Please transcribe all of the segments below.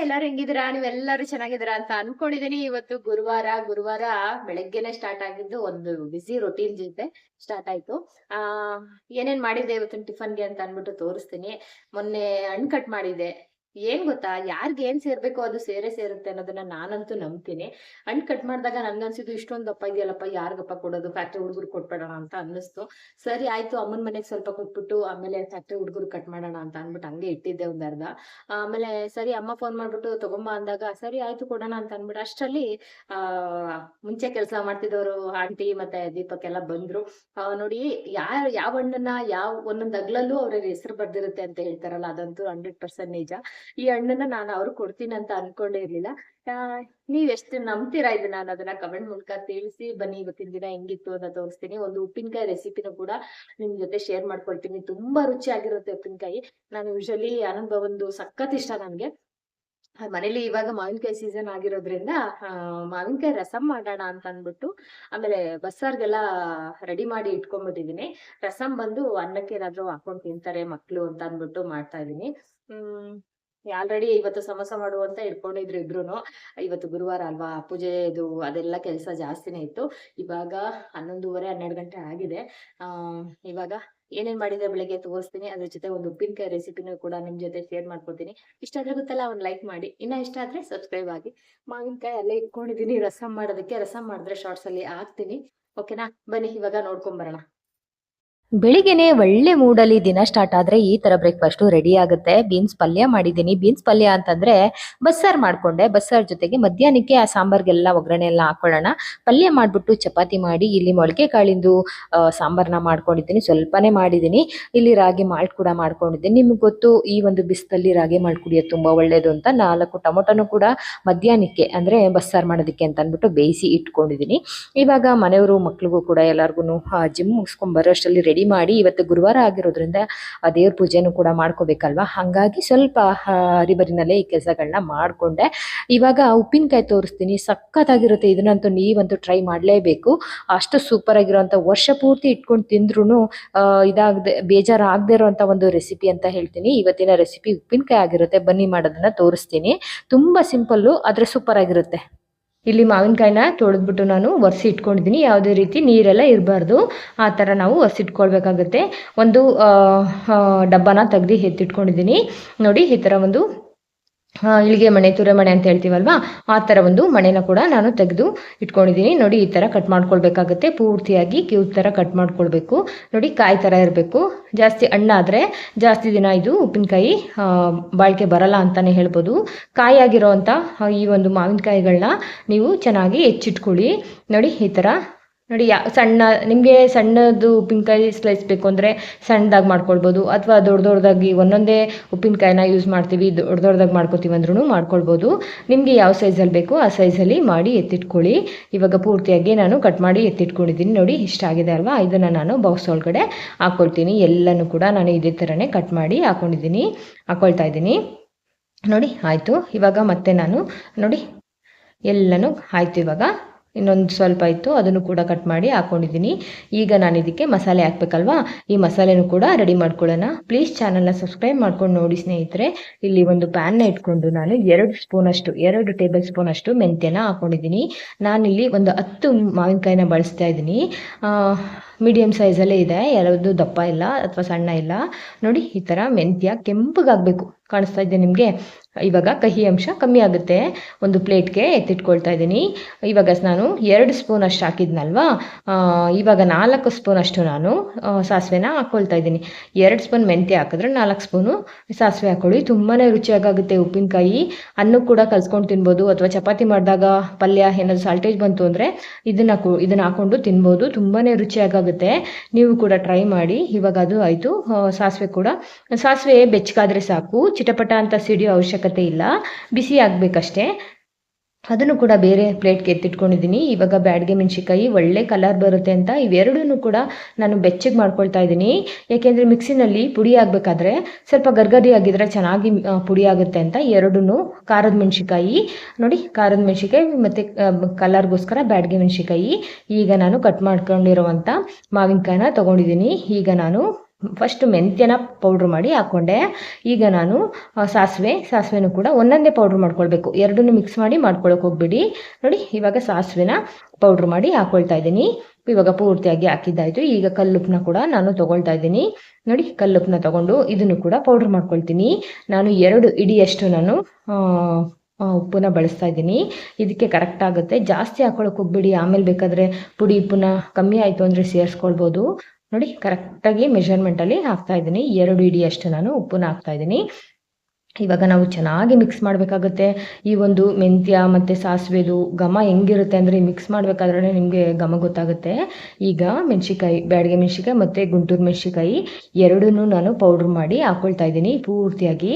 ಎಲ್ಲರೂ ಹೆಂಗಿದ್ದೀರಾ? ನೀವೆಲ್ಲಾರು ಚೆನ್ನಾಗಿದ್ದೀರಾ ಅಂತ ಅನ್ಕೊಂಡಿದೀನಿ. ಇವತ್ತು ಗುರುವಾರ ಗುರುವಾರ ಬೆಳಗ್ಗೆನೆ ಸ್ಟಾರ್ಟ್ ಆಗಿದ್ದು ಒಂದು ಬಿಸಿ ರೊಟೀನ್ ಜೊತೆ ಸ್ಟಾರ್ಟ್ ಆಯ್ತು. ಆ, ಏನೇನ್ ಮಾಡಿದ್ದೆ ಇವತ್ತಿನ ಟಿಫನ್ಗೆ ಅಂತ ಅನ್ಬಿಟ್ಟು ತೋರಿಸ್ತೀನಿ. ಮೊನ್ನೆ ಹಣ್ಣು ಕಟ್ ಮಾಡಿದ್ದೆ. ಏನ್ ಗೊತ್ತಾ? ಯಾರ್ಗ್ ಏನ್ ಸೇರ್ಬೇಕು ಅದು ಸೇರೇ ಸೇರುತ್ತೆ ಅನ್ನೋದನ್ನ ನಾನಂತೂ ನಂಬ್ತೀನಿ. ಹಣ್ಣು ಕಟ್ ಮಾಡಿದಾಗ ನನ್ಗನ್ಸಿದ್ದು ಇಷ್ಟೊಂದು ದಪ್ಪ ಇದೆಯಲ್ಲಪ್ಪ ಯಾರಿಗಪ್ಪ ಕೊಡೋದು? ಫ್ಯಾಕ್ಟ್ರಿ ಹುಡುಗರು ಕೊಟ್ಬಿಡೋಣ ಅಂತ ಅನ್ನಿಸ್ತು. ಸರಿ, ಆಯ್ತು. ಅಮ್ಮನ ಮನೆಗೆ ಸ್ವಲ್ಪ ಕೊಟ್ಬಿಟ್ಟು ಆಮೇಲೆ ಫ್ಯಾಕ್ಟ್ರಿ ಹುಡುಗರು ಕಟ್ ಮಾಡೋಣ ಅಂತ ಅನ್ಬಿಟ್ಟು ಹಂಗೆ ಇಟ್ಟಿದ್ದೆ ಒಂದ್ ಅರ್ಧ. ಆಮೇಲೆ ಸರಿ, ಅಮ್ಮ ಫೋನ್ ಮಾಡ್ಬಿಟ್ಟು ತಗೊಂಬ ಅಂದಾಗ, ಸರಿ, ಆಯ್ತು ಕೊಡೋಣ ಅಂತ ಅನ್ಬಿಟ್ಟು ಅಷ್ಟರಲ್ಲಿ, ಆ, ಮುಂಚೆ ಕೆಲಸ ಮಾಡ್ತಿದ್ದವರು ಆಂಟಿ ಮತ್ತೆ ದೀಪಕ್ ಎಲ್ಲ ಬಂದ್ರು. ನೋಡಿ, ಯಾರ, ಯಾವ ಹಣ್ಣನ್ನ ಯಾವ ಒಂದೊಂದ್ ಅಗ್ಲಲ್ಲೂ ಅವ್ರ ಹೆಸರು ಬರ್ದಿರುತ್ತೆ ಅಂತ ಹೇಳ್ತಾರಲ್ಲ, ಅದಂತೂ ಹಂಡ್ರೆಡ್ ಪರ್ಸೆಂಟ್ ನಿಜ. ಈ ಹಣ್ಣನ್ನ ನಾನು ಅವ್ರು ಕೊಡ್ತೀನಿ ಅಂತ ಅನ್ಕೊಂಡೇ ಇರ್ಲಿಲ್ಲ. ನೀವ್ ಎಷ್ಟು ನಂಬ್ತೀರಾ ಇದನ್ನ ನಾನು ಅದನ್ನ ಕಮೆಂಟ್ ಮೂಲಕ ತಿಳಿಸಿ ಬನ್ನಿ, ಇವತ್ತಿನ ದಿನ ಹೆಂಗಿತ್ತು ಅಂತ ತೋರಿಸ್ತೀನಿ. ಒಂದು ಉಪ್ಪಿನಕಾಯಿ ರೆಸಿಪಿನೂ ಕೂಡ ನಿಮ್ ಜೊತೆ ಶೇರ್ ಮಾಡ್ಕೊಳ್ತೀನಿ. ತುಂಬಾ ರುಚಿಯಾಗಿರುತ್ತೆ ಉಪ್ಪಿನಕಾಯಿ. ನಾನು ಯೂಶಲಿ ಆನಂದ್ ಒಂದು ಸಖತ್ ಇಷ್ಟ ನನ್ಗೆ. ಮನೇಲಿ ಇವಾಗ ಮಾವಿನಕಾಯಿ ಸೀಸನ್ ಆಗಿರೋದ್ರಿಂದ ಮಾವಿನಕಾಯಿ ರಸಂ ಮಾಡೋಣ ಅಂತ ಅಂದ್ಬಿಟ್ಟು, ಆಮೇಲೆ ಬಸ್ಸಾರ್ಗೆಲ್ಲ ರೆಡಿ ಮಾಡಿ ಇಟ್ಕೊಂಡ್ಬಿಟ್ಟಿದೀನಿ. ರಸಂ ಬಂದು ಅನ್ನಕ್ಕೆ ಏನಾದ್ರು ಹಾಕೊಂಡ್ ತಿಂತಾರೆ ಮಕ್ಳು ಅಂತ ಅಂದ್ಬಿಟ್ಟು ಮಾಡ್ತಾ ಇದೀನಿ. ಹ್ಮ್ ಆಲ್ರೆಡಿ ಇವತ್ತು ಸಮೋಸ ಮಾಡು ಅಂತ ಇಟ್ಕೊಂಡಿದ್ರು ಇಬ್ರುನು. ಇವತ್ತು ಗುರುವಾರ ಅಲ್ವಾ, ಪೂಜೆ ಇದು ಅದೆಲ್ಲ ಕೆಲಸ ಜಾಸ್ತಿನೇ ಇತ್ತು. ಇವಾಗ ಹನ್ನೊಂದುವರೆ, ಹನ್ನೆರಡು ಗಂಟೆ ಆಗಿದೆ. ಆ, ಇವಾಗ ಏನೇನ್ ಮಾಡಿದ್ರೆ ಬೆಳಿಗ್ಗೆ ತೋರಿಸ್ತೀನಿ. ಅದ್ರ ಜೊತೆ ಒಂದು ಉಪ್ಪಿನಕಾಯಿ ರೆಸಿಪಿನೂ ಕೂಡ ನಿಮ್ ಜೊತೆ ಶೇರ್ ಮಾಡ್ಕೊತೀನಿ. ಇಷ್ಟ ಆದ್ರೆ ಗೊತ್ತಲ್ಲ ಒಂದ್ ಲೈಕ್ ಮಾಡಿ. ಇನ್ನ ಇಷ್ಟ ಆದ್ರೆ ಸಬ್ಸ್ಕ್ರೈಬ್ ಆಗಿ. ಮಾವಿನಕಾಯಿ ಅಲ್ಲೇ ಇಟ್ಕೊಂಡಿದೀನಿ, ರಸಂ ಮಾಡೋದಕ್ಕೆ. ರಸಂ ಮಾಡಿದ್ರೆ ಶಾರ್ಟ್ಸ್ ಅಲ್ಲಿ ಹಾಕ್ತೀನಿ. ಓಕೆನಾ ಬನ್ನಿ, ಇವಾಗ ನೋಡ್ಕೊಂಡ್ ಬರೋಣ. ಬೆಳಿಗ್ಗೆನೆ ಒಳ್ಳೆ ಮೂಡಲ್ಲಿ ದಿನ ಸ್ಟಾರ್ಟ್ ಆದ್ರೆ ಈ ತರ ಬ್ರೇಕ್ಫಾಸ್ಟ್ ರೆಡಿ ಆಗುತ್ತೆ. ಬೀನ್ಸ್ ಪಲ್ಯ ಮಾಡಿದ್ದೀನಿ. ಬೀನ್ಸ್ ಪಲ್ಯ ಅಂತಂದ್ರೆ ಬಸ್ಸಾರ್ ಮಾಡ್ಕೊಂಡೆ. ಬಸ್ಸಾರ್ ಜೊತೆಗೆ ಮಧ್ಯಾಹ್ನಕ್ಕೆ ಆ ಸಾಂಬಾರ್ಗೆಲ್ಲ ಒಗ್ಗರಣೆ ಎಲ್ಲ ಹಾಕೊಳ್ಳೋಣ. ಪಲ್ಯ ಮಾಡಿಬಿಟ್ಟು ಚಪಾತಿ ಮಾಡಿ ಇಲ್ಲಿ ಮೊಳಕೆ ಕಾಳಿಂದು ಸಾಂಬಾರನ್ನ ಸಾಂಬಾರ್ನ ಮಾಡ್ಕೊಂಡಿದ್ದೀನಿ. ಸ್ವಲ್ಪನೇ ಮಾಡಿದ್ದೀನಿ. ಇಲ್ಲಿ ರಾಗಿ ಮಾಲ್ಟ್ ಕೂಡ ಮಾಡ್ಕೊಂಡಿದ್ದೀನಿ. ನಿಮ್ಗೆ ಗೊತ್ತು ಈ ಒಂದು ಬಿಸಿಲಲ್ಲಿ ರಾಗಿ ಮಾಲ್ಟ್ ಕುಡಿಯೋದು ತುಂಬಾ ಒಳ್ಳೇದು ಅಂತ. ನಾಲ್ಕು ಟೊಮೊಟೊನು ಕೂಡ ಮಧ್ಯಾಹ್ನಕ್ಕೆ ಅಂದ್ರೆ ಬಸ್ಸಾರ್ ಮಾಡೋದಕ್ಕೆ ಅಂತ ಅಂದ್ಬಿಟ್ಟು ಬೇಯಿಸಿ ಇಟ್ಕೊಂಡಿದ್ದೀನಿ. ಇವಾಗ ಮನೆಯವರು ಮಕ್ಳಿಗೂ ಕೂಡ ಎಲ್ಲರಿಗೂ ಜಿಮ್ ಮುಗಿಸ್ಕೊಂಡು ಬರೋಷ್ಟರಲ್ಲಿ ರೆಡಿ ಮಾಡಿ ಇವತ್ತು ಗುರುವಾರ ಆಗಿರೋದ್ರಿಂದ ಆ ದೇವ್ರ ಪೂಜೆನೂ ಕೂಡ ಮಾಡ್ಕೋಬೇಕಲ್ವಾ? ಹಾಗಾಗಿ ಸ್ವಲ್ಪ ಹರಿಬರಿನಲ್ಲೇ ಈ ಕೆಲಸಗಳನ್ನ ಮಾಡಿಕೊಂಡೆ. ಇವಾಗ ಉಪ್ಪಿನಕಾಯಿ ತೋರಿಸ್ತೀನಿ. ಸಖತ್ತಾಗಿರುತ್ತೆ. ಇದನ್ನಂತೂ ನೀವಂತೂ ಟ್ರೈ ಮಾಡಲೇಬೇಕು. ಅಷ್ಟು ಸೂಪರ್ ಆಗಿರೋಂಥ ವರ್ಷ ಪೂರ್ತಿ ಇಟ್ಕೊಂಡು ತಿಂದ್ರೂ ಇದಾಗದೆ, ಬೇಜಾರಾಗದೆ ಇರೋಂಥ ಒಂದು ರೆಸಿಪಿ ಅಂತ ಹೇಳ್ತೀನಿ. ಇವತ್ತಿನ ರೆಸಿಪಿ ಉಪ್ಪಿನಕಾಯಿ ಆಗಿರುತ್ತೆ. ಬನ್ನಿ ಮಾಡೋದನ್ನ ತೋರಿಸ್ತೀನಿ. ತುಂಬ ಸಿಂಪಲ್ಲು, ಆದರೆ ಸೂಪರ್ ಆಗಿರುತ್ತೆ ಇಲ್ಲಿ ಮಾವಿನಕಾಯಿನ ತೊಳೆದ್ಬಿಟ್ಟು ನಾನು ಒರೆಸಿ ಇಟ್ಕೊಂಡಿದ್ದೀನಿ. ಯಾವುದೇ ರೀತಿ ನೀರೆಲ್ಲ ಇರಬಾರ್ದು. ಆ ಥರ ನಾವು ಒರೆಸಿಟ್ಕೊಳ್ಬೇಕಾಗುತ್ತೆ ಒಂದು ಡಬ್ಬನ ತೆಗ್ದು ಎತ್ತಿಟ್ಕೊಂಡಿದ್ದೀನಿ. ನೋಡಿ, ಈ ಥರ ಒಂದು ಇಳಿಗೆ ಮಣೆ ತುರೆ ಮಣೆ ಅಂತ ಹೇಳ್ತೀವಲ್ವಾ? ಆ ಥರ ಒಂದು ಮಣೆನ ಕೂಡ ನಾನು ತೆಗೆದು ಇಟ್ಕೊಂಡಿದ್ದೀನಿ. ನೋಡಿ, ಈ ಥರ ಕಟ್ ಮಾಡ್ಕೊಳ್ಬೇಕಾಗುತ್ತೆ. ಪೂರ್ತಿಯಾಗಿ ಕ್ಯೂ ಥರ ಕಟ್ ಮಾಡ್ಕೊಳ್ಬೇಕು. ನೋಡಿ, ಕಾಯಿ ಥರ ಇರಬೇಕು. ಜಾಸ್ತಿ ಹಣ್ಣಾದರೆ ಜಾಸ್ತಿ ದಿನ ಇದು ಉಪ್ಪಿನಕಾಯಿ ಬಾಳಿಕೆ ಬರಲ್ಲ ಅಂತಲೇ ಹೇಳ್ಬೋದು. ಕಾಯಾಗಿರೋವಂಥ ಈ ಒಂದು ಮಾವಿನಕಾಯಿಗಳನ್ನ ನೀವು ಚೆನ್ನಾಗಿ ಹೆಚ್ಚಿಟ್ಕೊಳ್ಳಿ. ನೋಡಿ, ಈ ಥರ ನೋಡಿ, ಯಾ, ಸಣ್ಣ, ನಿಮಗೆ ಸಣ್ಣದು ಉಪ್ಪಿನಕಾಯಿ ಸ್ಲೈಸ್ ಬೇಕು ಅಂದರೆ ಸಣ್ಣದಾಗಿ ಮಾಡ್ಕೊಳ್ಬೋದು. ಅಥವಾ ದೊಡ್ಡ ದೊಡ್ಡದಾಗಿ ಒಂದೊಂದೇ ಉಪ್ಪಿನಕಾಯಿನ ಯೂಸ್ ಮಾಡ್ತೀವಿ, ದೊಡ್ಡ ದೊಡ್ಡದಾಗಿ ಮಾಡ್ಕೊತೀವಿ ಅಂದ್ರೂ ಮಾಡ್ಕೊಳ್ಬೋದು. ನಿಮಗೆ ಯಾವ ಸೈಜಲ್ಲಿ ಬೇಕು ಆ ಸೈಜಲ್ಲಿ ಮಾಡಿ ಎತ್ತಿಟ್ಕೊಳ್ಳಿ. ಇವಾಗ ಪೂರ್ತಿಯಾಗಿ ನಾನು ಕಟ್ ಮಾಡಿ ಎತ್ತಿಟ್ಕೊಂಡಿದ್ದೀನಿ. ನೋಡಿ, ಇಷ್ಟ ಆಗಿದೆ ಅಲ್ವಾ? ಇದನ್ನು ನಾನು ಬಾಕ್ಸ್ ಒಳಗಡೆ ಹಾಕ್ಕೊಳ್ತೀನಿ ಎಲ್ಲನೂ ಕೂಡ ನಾನು ಇದೇ ಥರನೇ ಕಟ್ ಮಾಡಿ ಹಾಕ್ಕೊಂಡಿದ್ದೀನಿ ಹಾಕ್ಕೊಳ್ತಾ ಇದ್ದೀನಿ. ನೋಡಿ, ಆಯಿತು. ಇವಾಗ ಮತ್ತೆ ನಾನು, ನೋಡಿ, ಎಲ್ಲನೂ ಆಯಿತು ಇವಾಗ. ಇನ್ನೊಂದು ಸ್ವಲ್ಪ ಇತ್ತು, ಅದನ್ನು ಕೂಡ ಕಟ್ ಮಾಡಿ ಹಾಕೊಂಡಿದ್ದೀನಿ. ಈಗ ನಾನು ಇದಕ್ಕೆ ಮಸಾಲೆ ಹಾಕ್ಬೇಕಲ್ವಾ? ಈ ಮಸಾಲೆನೂ ಕೂಡ ರೆಡಿ ಮಾಡ್ಕೊಳ್ಳೋಣ. ಪ್ಲೀಸ್ ಚಾನಲ್ನ ಸಬ್ಸ್ಕ್ರೈಬ್ ಮಾಡ್ಕೊಂಡು ನೋಡಿ ಸ್ನೇಹಿತರೆ. ಇಲ್ಲಿ ಒಂದು ಪ್ಯಾನ್ನ ಇಟ್ಕೊಂಡು ನಾನು ಎರಡು ಸ್ಪೂನಷ್ಟು, ಎರಡು ಟೇಬಲ್ ಸ್ಪೂನಷ್ಟು ಮೆಂತ್ಯನ ಹಾಕೊಂಡಿದ್ದೀನಿ. ನಾನಿಲ್ಲಿ ಒಂದು ಹತ್ತು ಮಾವಿನಕಾಯಿನ ಬಳಸ್ತಾ ಇದ್ದೀನಿ. ಮೀಡಿಯಮ್ ಸೈಜಲ್ಲೇ ಇದೆ. ಯಾವುದು ದಪ್ಪ ಇಲ್ಲ ಅಥವಾ ಸಣ್ಣ ಇಲ್ಲ. ನೋಡಿ, ಈ ಥರ ಮೆಂತ್ಯ ಕೆಂಪಗಾಗಬೇಕು. ಕಾಣಿಸ್ತಾ ಇದೆ ನಿಮಗೆ. ಇವಾಗ ಕಹಿ ಅಂಶ ಕಮ್ಮಿ ಆಗುತ್ತೆ. ಒಂದು ಪ್ಲೇಟ್ಗೆ ಎತ್ತಿಟ್ಕೊಳ್ತಾ ಇದ್ದೀನಿ. ಇವಾಗ ನಾನು ಎರಡು ಸ್ಪೂನ್ ಅಷ್ಟು ಹಾಕಿದ್ನಲ್ವಾ? ಇವಾಗ ನಾಲ್ಕು ಸ್ಪೂನ್ ಅಷ್ಟು ನಾನು ಸಾಸಿವೆನ ಹಾಕ್ಕೊಳ್ತಾ ಇದ್ದೀನಿ. ಎರಡು ಸ್ಪೂನ್ ಮೆಂತ್ಯ ಹಾಕಿದ್ರೆ ನಾಲ್ಕು ಸ್ಪೂನು ಸಾಸಿವೆ ಹಾಕೊಳ್ಳಿ. ತುಂಬಾ ರುಚಿಯಾಗುತ್ತೆ ಉಪ್ಪಿನಕಾಯಿ. ಅನ್ನು ಕೂಡ ಕಲ್ಸ್ಕೊಂಡು ತಿನ್ಬೋದು. ಅಥವಾ ಚಪಾತಿ ಮಾಡಿದಾಗ ಪಲ್ಯ ಏನಾದರೂ ಸಾಲ್ಟೇಜ್ ಬಂತು ಅಂದರೆ ಇದನ್ನ ಇದನ್ನ ಹಾಕೊಂಡು ತಿನ್ಬೋದು. ತುಂಬಾ ರುಚಿಯಾಗುತ್ತೆ ನೀವು ಕೂಡ ಟ್ರೈ ಮಾಡಿ. ಇವಾಗ ಅದು ಆಯಿತು. ಸಾಸಿವೆ ಕೂಡ. ಸಾಸಿವೆ ಬೆಚ್ಚಗಾದ್ರೆ ಸಾಕು. ಚಿಟಪಟ ಅಂತ ಸಿಡಿಯೋ ಅವಶ್ಯಕತೆ ಇಲ್ಲ. ಬಿಸಿ ಆಗಬೇಕಷ್ಟೇ. ಅದನ್ನು ಕೂಡ ಬೇರೆ ಪ್ಲೇಟ್ಗೆ ಎತ್ತಿಟ್ಕೊಂಡಿದ್ದೀನಿ. ಇವಾಗ ಬ್ಯಾಡ್ಗೆ ಮೆಣಸಿಕಾಯಿ ಒಳ್ಳೆ ಕಲರ್ ಬರುತ್ತೆ ಅಂತ ಇವೆರಡೂ ಕೂಡ ನಾನು ಬೆಚ್ಚಗೆ ಮಾಡ್ಕೊಳ್ತಾ ಇದ್ದೀನಿ. ಯಾಕೆಂದರೆ ಮಿಕ್ಸಿನಲ್ಲಿ ಪುಡಿ ಆಗಬೇಕಾದ್ರೆ ಸ್ವಲ್ಪ ಗರ್ಗರಿ ಆಗಿದ್ರೆ ಚೆನ್ನಾಗಿ ಪುಡಿ ಆಗುತ್ತೆ ಅಂತ ಎರಡೂ ಖಾರದ ಮೆಣಸಿಕಾಯಿ ನೋಡಿ, ಖಾರದ ಮೆಣಸಿಕಾಯಿ ಮತ್ತು ಕಲರ್ಗೋಸ್ಕರ ಬ್ಯಾಡ್ಗೆ ಮೆಣಸಿಕಾಯಿ ಈಗ ನಾನು ಕಟ್ ಮಾಡ್ಕೊಂಡಿರುವಂಥ ಮಾವಿನಕಾಯಿನ ತೊಗೊಂಡಿದ್ದೀನಿ. ಈಗ ನಾನು ಫಸ್ಟ್ ಮೆಂತ್ಯನ ಪೌಡ್ರ್ ಮಾಡಿ ಹಾಕ್ಕೊಂಡೆ ಈಗ ನಾನು ಸಾಸಿವೆ, ಸಾಸಿವೆನೂ ಕೂಡ ಒಂದೊಂದೇ ಪೌಡ್ರ್ ಮಾಡ್ಕೊಳ್ಬೇಕು. ಎರಡನ್ನೂ ಮಿಕ್ಸ್ ಮಾಡಿ ಮಾಡ್ಕೊಳಕ್ಕೆ ಹೋಗ್ಬಿಡಿ. ನೋಡಿ, ಇವಾಗ ಸಾಸಿವೆನ ಪೌಡ್ರ್ ಮಾಡಿ ಹಾಕೊಳ್ತಾ ಇದ್ದೀನಿ. ಇವಾಗ ಪೂರ್ತಿಯಾಗಿ ಹಾಕಿದ್ದಾಯಿತು. ಈಗ ಕಲ್ಲುಪ್ಪನ್ನ ಕೂಡ ನಾನು ತೊಗೊಳ್ತಾ ಇದ್ದೀನಿ. ನೋಡಿ ಕಲ್ಲುಪ್ಪನ್ನ ತಗೊಂಡು ಇದನ್ನು ಕೂಡ ಪೌಡ್ರ್ ಮಾಡ್ಕೊಳ್ತೀನಿ. ನಾನು ಎರಡು ಇಡಿಯಷ್ಟು ನಾನು ಉಪ್ಪನ್ನ ಬಳಸ್ತಾ ಇದ್ದೀನಿ. ಇದಕ್ಕೆ ಕರೆಕ್ಟ್ ಆಗುತ್ತೆ. ಜಾಸ್ತಿ ಹಾಕೊಳಕ್ಕೆ ಹೋಗ್ಬಿಡಿ. ಆಮೇಲೆ ಬೇಕಾದ್ರೆ ಪುಡಿ ಉಪ್ಪನ್ನ ಕಮ್ಮಿ ಆಯಿತು ಅಂದರೆ ಸೇರಿಸ್ಕೊಳ್ಬೋದು. ನೋಡಿ ಕರೆಕ್ಟಾಗಿ ಮೆಷರ್ಮೆಂಟಲ್ಲಿ ಹಾಕ್ತಾ ಇದ್ದೀನಿ. ಎರಡು ಇಡಿಯಷ್ಟು ನಾನು ಉಪ್ಪನ್ನ ಹಾಕ್ತಾ ಇದ್ದೀನಿ. ಇವಾಗ ನಾವು ಚೆನ್ನಾಗಿ ಮಿಕ್ಸ್ ಮಾಡಬೇಕಾಗುತ್ತೆ. ಈ ಒಂದು ಮೆಂತ್ಯ ಮತ್ತು ಸಾಸಿವೆದು ಘಮ ಹೆಂಗಿರುತ್ತೆ ಅಂದರೆ ಮಿಕ್ಸ್ ಮಾಡಬೇಕಾದ್ರೆ ನಿಮಗೆ ಘಮ ಗೊತ್ತಾಗುತ್ತೆ. ಈಗ ಮೆಣಸಿಕಾಯಿ ಬ್ಯಾಡಿಗೆ ಮೆಣಸಿಕಾಯಿ ಮತ್ತು ಗುಂಟೂರು ಮೆಣಸಿಕಾಯಿ ಎರಡನ್ನೂ ನಾನು ಪೌಡ್ರ್ ಮಾಡಿ ಹಾಕ್ಕೊಳ್ತಾ ಇದ್ದೀನಿ ಪೂರ್ತಿಯಾಗಿ.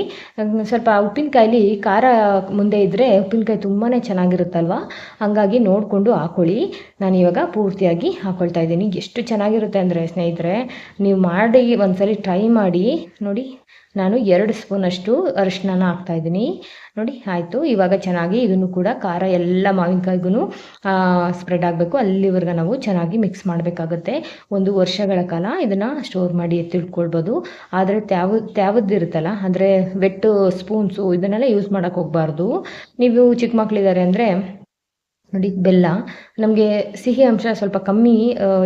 ಸ್ವಲ್ಪ ಉಪ್ಪಿನಕಾಯಲ್ಲಿ ಖಾರ ಮುಂದೆ ಇದ್ದರೆ ಉಪ್ಪಿನಕಾಯಿ ತುಂಬಾ ಚೆನ್ನಾಗಿರುತ್ತಲ್ವ? ಹಾಗಾಗಿ ನೋಡಿಕೊಂಡು ಹಾಕ್ಕೊಳ್ಳಿ ನಾನು ಇವಾಗ ಪೂರ್ತಿಯಾಗಿ ಹಾಕ್ಕೊಳ್ತಾ ಇದ್ದೀನಿ. ಎಷ್ಟು ಚೆನ್ನಾಗಿರುತ್ತೆ ಅಂದರೆ ಸ್ನೇಹಿತರೆ, ನೀವು ಮಾಡಿ ಒಂದ್ಸಲಿ ಟ್ರೈ ಮಾಡಿ. ನೋಡಿ. ನಾನು ಎರಡು ಸ್ಪೂನಷ್ಟು ಅರಿಶಿನ ಹಾಕ್ತಾ ಇದ್ದೀನಿ. ನೋಡಿ, ಆಯಿತು. ಇವಾಗ ಚೆನ್ನಾಗಿ ಇದನ್ನು ಕೂಡ ಖಾರ ಎಲ್ಲ ಮಾವಿನಕಾಯಿಗೂ ಸ್ಪ್ರೆಡ್ ಆಗಬೇಕು. ಅಲ್ಲಿವರೆಗೂ ನಾವು ಚೆನ್ನಾಗಿ ಮಿಕ್ಸ್ ಮಾಡಬೇಕಾಗುತ್ತೆ. ಒಂದು ವರ್ಷಗಳ ಕಾಲ ಇದನ್ನು ಸ್ಟೋರ್ ಮಾಡಿ ಎತ್ತಿಟ್ಕೊಳ್ಬೋದು. ಆದರೆ ತ್ಯಾವ ತ್ಯಾವದ್ದಿರುತ್ತಲ್ಲ ಅಂದರೆ ವೆಟ್ಟು ಸ್ಪೂನ್ಸು ಇದನ್ನೆಲ್ಲ ಯೂಸ್ ಮಾಡೋಕ್ಕೆ ಹೋಗಬಾರ್ದು. ನೀವು ಚಿಕ್ಕ ಮಕ್ಕಳಿದ್ದಾರೆ ಅಂದರೆ ನೋಡಿ, ಬೆಲ್ಲ. ನಮಗೆ ಸಿಹಿ ಅಂಶ ಸ್ವಲ್ಪ ಕಮ್ಮಿ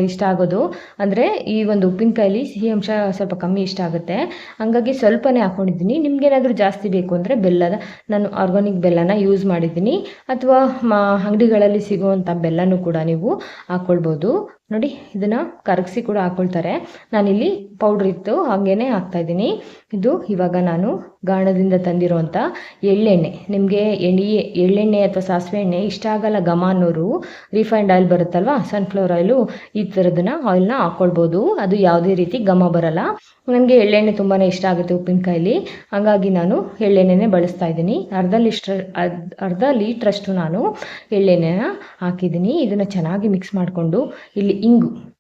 ಇಷ್ಟ ಆಗೋದು. ಅಂದರೆ ಈ ಒಂದು ಉಪ್ಪಿನಕಾಯಲ್ಲಿ ಸಿಹಿ ಅಂಶ ಸ್ವಲ್ಪ ಕಮ್ಮಿ ಇಷ್ಟ ಆಗುತ್ತೆ. ಹಂಗಾಗಿ ಸ್ವಲ್ಪನೇ ಹಾಕ್ಕೊಂಡಿದ್ದೀನಿ ನಿಮಗೇನಾದರೂ ಜಾಸ್ತಿ ಬೇಕು ಅಂದರೆ ಬೆಲ್ಲದ, ನಾನು ಆರ್ಗಾನಿಕ್ ಬೆಲ್ಲನ ಯೂಸ್ ಮಾಡಿದ್ದೀನಿ. ಅಥವಾ ಮಾ, ಅಂಗಡಿಗಳಲ್ಲಿ ಸಿಗುವಂಥ ಬೆಲ್ಲನೂ ಕೂಡ ನೀವು ಹಾಕ್ಕೊಳ್ಬೋದು ನೋಡಿ, ಇದನ್ನ ಕರಗಿಸಿ ಕೂಡ ಹಾಕ್ಕೊಳ್ತಾರೆ ನಾನಿಲ್ಲಿ ಪೌಡ್ರ್ ಇತ್ತು ಹಾಗೇನೆ ಹಾಕ್ತಾ ಇದ್ದೀನಿ. ಇದು ಇವಾಗ ನಾನು ಗಾಣದಿಂದ ತಂದಿರೋವಂಥ ಎಳ್ಳೆಣ್ಣೆ. ನಿಮಗೆ ಎಣ್ಣೆ ಎಳ್ಳೆಣ್ಣೆ ಅಥವಾ ಸಾಸಿವೆ ಎಣ್ಣೆ ಇಷ್ಟ ಆಗಲ್ಲ ಅನ್ನೋರು ರಿಫೈನ್ಡ್ ಆಯಿಲ್ ಬರುತ್ತಲ್ವ ಸನ್ಫ್ಲವರ್ ಆಯಿಲು ಈ ಥರದನ್ನ ಆಯಿಲ್ನ ಹಾಕೊಳ್ಬೋದು. ಅದು ಯಾವುದೇ ರೀತಿ ಘಮ ಬರಲ್ಲ. ನನಗೆ ಎಳ್ಳೆಣ್ಣೆ ತುಂಬಾ ಇಷ್ಟ ಆಗುತ್ತೆ ಉಪ್ಪಿನಕಾಯಲ್ಲಿ ಹಾಗಾಗಿ ನಾನು ಎಳ್ಳೆಣ್ಣೆನೇ ಬಳಸ್ತಾ ಇದ್ದೀನಿ. ಅರ್ಧ ಲೀಟ್ರ್ ಅರ್ಧ ಲೀಟ್ರಷ್ಟು ನಾನು ಎಳ್ಳೆಣ್ಣೆನ ಹಾಕಿದ್ದೀನಿ. ಇದನ್ನು ಚೆನ್ನಾಗಿ ಮಿಕ್ಸ್ ಮಾಡಿಕೊಂಡು ಇಲ್ಲಿ ಇಂಗು.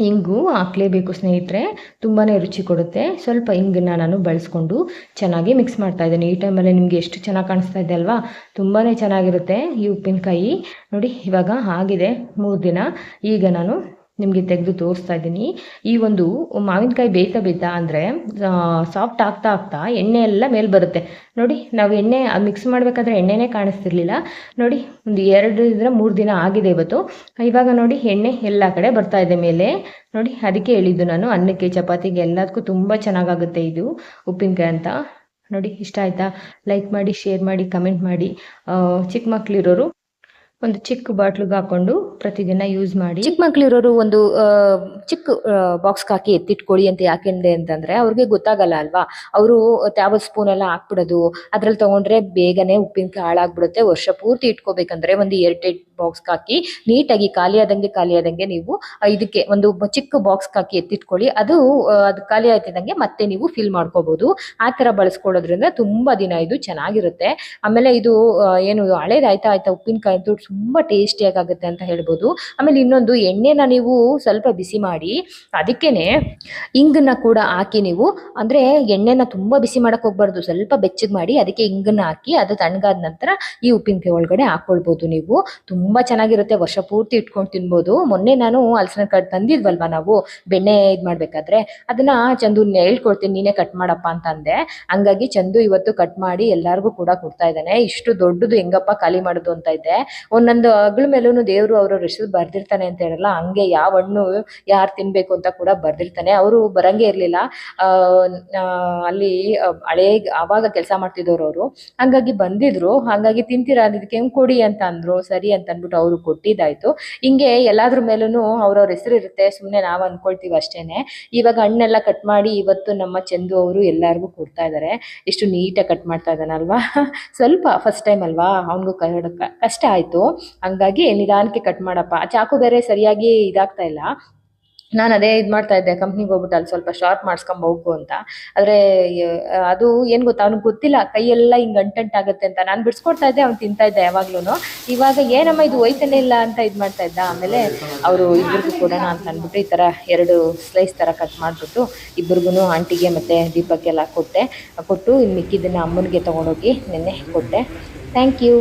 ಇಂಗು ಹಾಕಲೇಬೇಕು ಸ್ನೇಹಿತರೆ ತುಂಬಾ ರುಚಿ ಕೊಡುತ್ತೆ. ಸ್ವಲ್ಪ ಇಂಗನ್ನ ನಾನು ಬಳಸ್ಕೊಂಡು ಚೆನ್ನಾಗಿ ಮಿಕ್ಸ್ ಮಾಡ್ತಾ ಇದ್ದೀನಿ. ಈ ಟೈಮಲ್ಲಿ ನಿಮಗೆ ಎಷ್ಟು ಚೆನ್ನಾಗಿ ಕಾಣಿಸ್ತಾ ಇದೆ ಅಲ್ವಾ? ತುಂಬಾ ಚೆನ್ನಾಗಿರುತ್ತೆ ಈ ಉಪ್ಪಿನಕಾಯಿ. ನೋಡಿ, ಇವಾಗ ಆಗಿದೆ ಮೂರು ದಿನ. ಈಗ ನಾನು ನಿಮಗೆ ತೆಗೆದು ತೋರಿಸ್ತಾ ಇದ್ದೀನಿ. ಈ ಒಂದು ಮಾವಿನಕಾಯಿ ಬೇಯ್ತಾ ಬೇಯ್ತಾ ಅಂದರೆ ಸಾಫ್ಟ್ ಆಗ್ತಾ ಆಗ್ತಾ ಎಣ್ಣೆ ಎಲ್ಲ ಮೇಲೆ ಬರುತ್ತೆ. ನೋಡಿ, ನಾವು ಎಣ್ಣೆ ಮಿಕ್ಸ್ ಮಾಡಬೇಕಾದ್ರೆ ಎಣ್ಣೆನೇ ಕಾಣಿಸ್ತಿರ್ಲಿಲ್ಲ. ನೋಡಿ, ಒಂದು ಎರಡರಿಂದ ಮೂರು ದಿನ ಆಗಿದೆ ಇವತ್ತು. ಇವಾಗ ನೋಡಿ, ಎಣ್ಣೆ ಎಲ್ಲ ಕಡೆ ಬರ್ತಾ ಇದೆ ಮೇಲೆ. ನೋಡಿ, ಅದಕ್ಕೆ ಹೇಳಿದ್ದು ನಾನು ಅನ್ನಕ್ಕೆ, ಚಪಾತಿಗೆ ಎಲ್ಲದಕ್ಕೂ ತುಂಬ ಚೆನ್ನಾಗಾಗುತ್ತೆ ಇದು ಉಪ್ಪಿನಕಾಯಿ ಅಂತ. ನೋಡಿ, ಇಷ್ಟ ಆಯ್ತಾ? ಲೈಕ್ ಮಾಡಿ ಶೇರ್ ಮಾಡಿ ಕಮೆಂಟ್ ಮಾಡಿ. ಚಿಕ್ಕ ಮಕ್ಕಳಿರೋರು ಒಂದು ಚಿಕ್ಕ ಬಾಟ್ಲಿಗೆ ಹಾಕೊಂಡು ಪ್ರತಿದಿನ ಯೂಸ್ ಮಾಡಿ. ಚಿಕ್ಕ ಮಕ್ಳಿರೋರು ಒಂದು ಚಿಕ್ಕ ಬಾಕ್ಸ್ ಹಾಕಿ ಎತ್ತಿಟ್ಕೊಳ್ಳಿ ಅಂತ ಯಾಕೆಂದೆ ಅಂತಂದ್ರೆ ಅವ್ರಿಗೆ ಗೊತ್ತಾಗಲ್ಲ ಅಲ್ವಾ? ಅವರು ಟ್ಯಾಬ್ಲೆಟ್ ಸ್ಪೂನ್ ಎಲ್ಲ ಹಾಕ್ಬಿಡೋದು, ಅದ್ರಲ್ಲಿ ತಗೊಂಡ್ರೆ ಬೇಗನೆ ಉಪ್ಪಿನಕಾಯಿ ಹಾಳಾಗ್ಬಿಡುತ್ತೆ. ವರ್ಷ ಪೂರ್ತಿ ಇಟ್ಕೋಬೇಕಂದ್ರೆ ಒಂದು ಏರ್ಟೈಟ್ ಬಾಕ್ಸ್ ಹಾಕಿ ನೀಟಾಗಿ ಖಾಲಿ ಆದಂಗೆ ಖಾಲಿ ನೀವು ಇದಕ್ಕೆ ಒಂದು ಚಿಕ್ಕ ಬಾಕ್ಸ್ ಹಾಕಿ ಎತ್ತಿಟ್ಕೊಳ್ಳಿ. ಅದು ಅದು ಖಾಲಿ ಆಯ್ತಿದಂಗೆ ಮತ್ತೆ ನೀವು ಫಿಲ್ ಮಾಡ್ಕೋಬಹುದು ಆ ತರ ಬಳಸ್ಕೊಳ್ಳೋದ್ರಿಂದ ತುಂಬಾ ದಿನ ಇದು ಚೆನ್ನಾಗಿರುತ್ತೆ. ಆಮೇಲೆ ಇದು ಏನು ಹಳೇದಾಯ್ತಾ ಆಯ್ತಾ ಉಪ್ಪಿನಕಾಯಿ ಅಂತೂ ತುಂಬಾ ಟೇಸ್ಟಿಯಾಗಿ ಆಗುತ್ತೆ ಅಂತ ಹೇಳ್ಬೋದು. ಆಮೇಲೆ ಇನ್ನೊಂದು, ಎಣ್ಣೆನ ನೀವು ಸ್ವಲ್ಪ ಬಿಸಿ ಮಾಡಿ, ಅದಕ್ಕೇನೆ ಇಂಗನ್ನ ಕೂಡ ಹಾಕಿ ನೀವು, ಅಂದ್ರೆ ಎಣ್ಣೆನ ತುಂಬಾ ಬಿಸಿ ಮಾಡಕ್ ಹೋಗ್ಬಾರ್ದು. ಸ್ವಲ್ಪ ಬೆಚ್ಚಗ್ ಮಾಡಿ ಅದಕ್ಕೆ ಇಂಗನ್ನ ಹಾಕಿ, ಅದು ತಣ್ಣಗಾದ ನಂತರ ಈ ಉಪ್ಪಿನಕಾಯಿ ಒಳಗಡೆ ಹಾಕೊಳ್ಬೋದು ನೀವು. ತುಂಬಾ ಚೆನ್ನಾಗಿರುತ್ತೆ, ವರ್ಷ ಪೂರ್ತಿ ಇಟ್ಕೊಂಡು ತಿನ್ಬೋದು. ಮೊನ್ನೆ ನಾನು ಹಲಸಿನ ಕಾಳು ತಂದಿದ್ವಲ್ವ ನಾವು, ಬೆಣ್ಣೆ ಇದ್ ಮಾಡ್ಬೇಕಾದ್ರೆ, ಅದನ್ನ ಚಂದು ಹೇಳ್ಕೊಡ್ತೀನಿ, ನೀನೇ ಕಟ್ ಮಾಡಪ್ಪ ಅಂತ ಅಂದೆ. ಹಂಗಾಗಿ ಚಂದು ಇವತ್ತು ಕಟ್ ಮಾಡಿ ಎಲ್ಲಾರ್ಗೂ ಕೂಡ ಕೊಡ್ತಾ ಇದ್ದಾನೆ. ಇಷ್ಟು ದೊಡ್ಡದು ಹೆಂಗಪ್ಪ ಖಾಲಿ ಮಾಡೋದು ಅಂತ ಇದ್ದೆ ಒಂದೊಂದು ಅಗಳ ಮೇಲೂ ದೇವರು ಅವರ ಋಷಿ ಬರ್ದಿರ್ತಾನೆ ಅಂತ ಹೇಳಲ್ಲ, ಹಂಗೆ ಯಾವ ಹಣ್ಣು ಯಾರು ತಿನ್ಬೇಕು ಅಂತ ಕೂಡ ಬರ್ದಿರ್ತಾನೆ. ಅವರು ಬರಂಗೆ ಇರ್ಲಿಲ್ಲ. ಅಲ್ಲಿ ಹಳೆ ಹಳೇ ಆವಾಗ ಕೆಲಸ ಮಾಡ್ತಿದ್ದವ್ರು ಅವರು. ಹಂಗಾಗಿ ಬಂದಿದ್ರು. ಹಂಗಾಗಿ ತಿಂತೀರಾ ಇದಕ್ಕೆ ಹೆಂಗ್ ಕೊಡಿ ಅಂತ ಅಂದ್ರು. ಸರಿ ಅಂತ ಅಂದ್ಬಿಟ್ಟು ಅವರು ಕೊಟ್ಟಿದ್ದಾಯ್ತು. ಹಿಂಗೆ ಎಲ್ಲಾದ್ರ ಮೇಲೂ ಅವ್ರವ್ರ ಹೆಸರು ಇರುತ್ತೆ. ಸುಮ್ಮನೆ ನಾವು ಅನ್ಕೊಳ್ತೀವಿ ಅಷ್ಟೇನೆ. ಇವಾಗ ಹಣ್ಣೆಲ್ಲ ಕಟ್ ಮಾಡಿ ಇವತ್ತು ನಮ್ಮ ಚಂದು ಅವರು ಎಲ್ಲಾರ್ಗೂ ಕೊಡ್ತಾ ಇದ್ದಾರೆ ಎಷ್ಟು ನೀಟಾಗಿ ಕಟ್ ಮಾಡ್ತಾ ಇದ್ದಾನಲ್ವಾ? ಸ್ವಲ್ಪ ಫಸ್ಟ್ ಟೈಮ್ ಅಲ್ವಾ? ಅವನಿಗೂ ಕಷ್ಟ ಆಯ್ತು. ಹಂಗಾಗಿ ನಿಧಾನಕ್ಕೆ ಕಟ್ ಮಾಡಪ್ಪ. ಚಾಕು ಬೇರೆ ಸರಿಯಾಗಿ ಇದಾಗ್ತಾ ಇಲ್ಲ. ನಾನು ಅದೇ ಇದು ಮಾಡ್ತಾ ಇದ್ದೆ ಕಂಪ್ನಿಗೆ ಹೋಗ್ಬಿಟ್ಟು ಅಲ್ಲಿ ಸ್ವಲ್ಪ ಶಾರ್ಪ್ ಮಾಡಿಸ್ಕೊಂಡ್ ಹೋಗು ಅಂತ. ಆದರೆ ಅದು ಏನು ಗೊತ್ತಾ, ಅವ್ನಿಗೆ ಗೊತ್ತಿಲ್ಲ, ಕೈಯೆಲ್ಲ ಹಿಂಗೆ ಅಂಟಂಟಾಗುತ್ತೆ ಅಂತ. ನಾನು ಬಿಡಿಸ್ಕೊಡ್ತಾ ಇದ್ದೆ, ಅವ್ನು ತಿಂತಾ ಇದ್ದೆ ಯಾವಾಗ್ಲೂ ಇವಾಗ ಏನಮ್ಮ ಇದು ಹೋಯ್ತಾನೆ ಇಲ್ಲ ಅಂತ ಇದು ಮಾಡ್ತಾ ಇದ್ದ. ಆಮೇಲೆ ಅವರು ಇಬ್ಬರಿಗೂ ಕೊಡೋಣ ಅಂತ ಅಂದ್ಬಿಟ್ಟು ಈ ಥರ ಎರಡು ಸ್ಲೈಸ್ ಥರ ಕಟ್ ಮಾಡಿಬಿಟ್ಟು ಇಬ್ಬರಿಗೂ ಆಂಟಿಗೆ ಮತ್ತು ದೀಪಕ್ಕೆಲ್ಲ ಕೊಟ್ಟೆ. ಕೊಟ್ಟು ಇನ್ನು ಮಿಕ್ಕಿದ್ದನ್ನು ಅಮ್ಮನಿಗೆ ತೊಗೊಂಡೋಗಿ ನಿನ್ನೆ ಕೊಟ್ಟೆ. Thank you